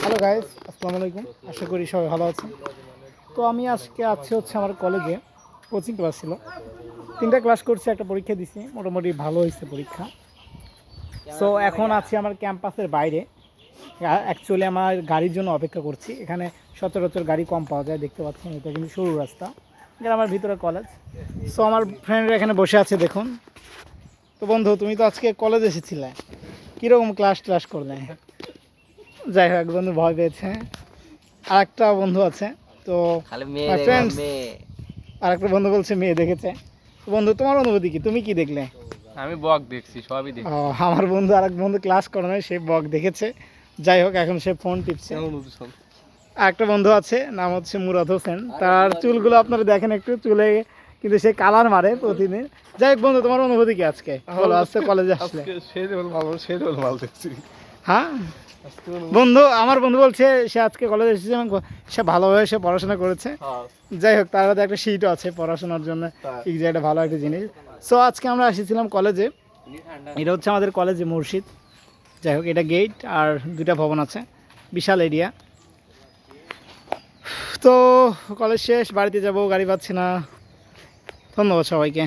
Hello guys আসসালামু আলাইকুম আশা করি সবাই ভালো আছেন। তো আমি আজকে আছি হচ্ছে আমার কলেজে কোচিং ক্লাস ছিল। তিনটা ক্লাস করছি, একটা পরীক্ষা দিছি। মোটামুটি ভালো হয়েছে পরীক্ষা। সো এখন আছি আমার ক্যাম্পাসের বাইরে। অ্যাকচুয়ালি আমার গাড়ির জন্য অপেক্ষা করছি। এখানে সচরাচর গাড়ি কম পাওয়া যায়, দেখতে পাচ্ছেন। এটা কিন্তু সরু রাস্তা। গ্রামের ভিতরে কলেজ সো আমার ফ্রেন্ডরা এখানে বসে আছে, দেখুন। তো বন্ধু, তুমি তো আজকে কলেজ এসেছিলে। কীরকম ক্লাস ক্লাস করলে? যাই হোক বন্ধু ভয় পেয়েছে। আর একটা বন্ধু আছে তো আর একটা বন্ধু বলছে মেয়ে দেখেছে। বন্ধু তোমার অনুভূতি কি? তুমি কি দেখলে? আমি বক দেখছি সবই দেখছি। আমার বন্ধু আর এক বন্ধু ক্লাস করে নাই সে বক দেখেছে। যাই হোক এখন সে ফোন টিপছে। আর একটা বন্ধু আছে নাম হচ্ছে মুরাদ হোসেন। তার চুলগুলো আপনারা দেখেন একটু চুলে কিন্তু সে কালার মারে প্রতিদিন। যাই হোক বন্ধু তোমার অনুভূতি কি আজকে? বলো আজকে কলেজে আসলে। সেই ভালো সেই ভালো দেখছি। হ্যাঁ? বন্ধু আমার বন্ধু বলছে সে আজকে কলেজে এসেছে এবং সে ভালোভাবে সে পড়াশোনা করেছে। যাই হোক তার হাতে একটা সিটও আছে পড়াশোনার জন্য। একটা ভালো একটা জিনিস। সো আজকে আমরা এসেছিলাম কলেজে এটা হচ্ছে আমাদের কলেজে মুর্শিদ যাই হোক এটা গেট আর দুটা ভবন আছে। বিশাল এরিয়া তো কলেজ শেষ বাড়িতে যাব গাড়ি পাচ্ছি না। ধন্যবাদ সবাইকে।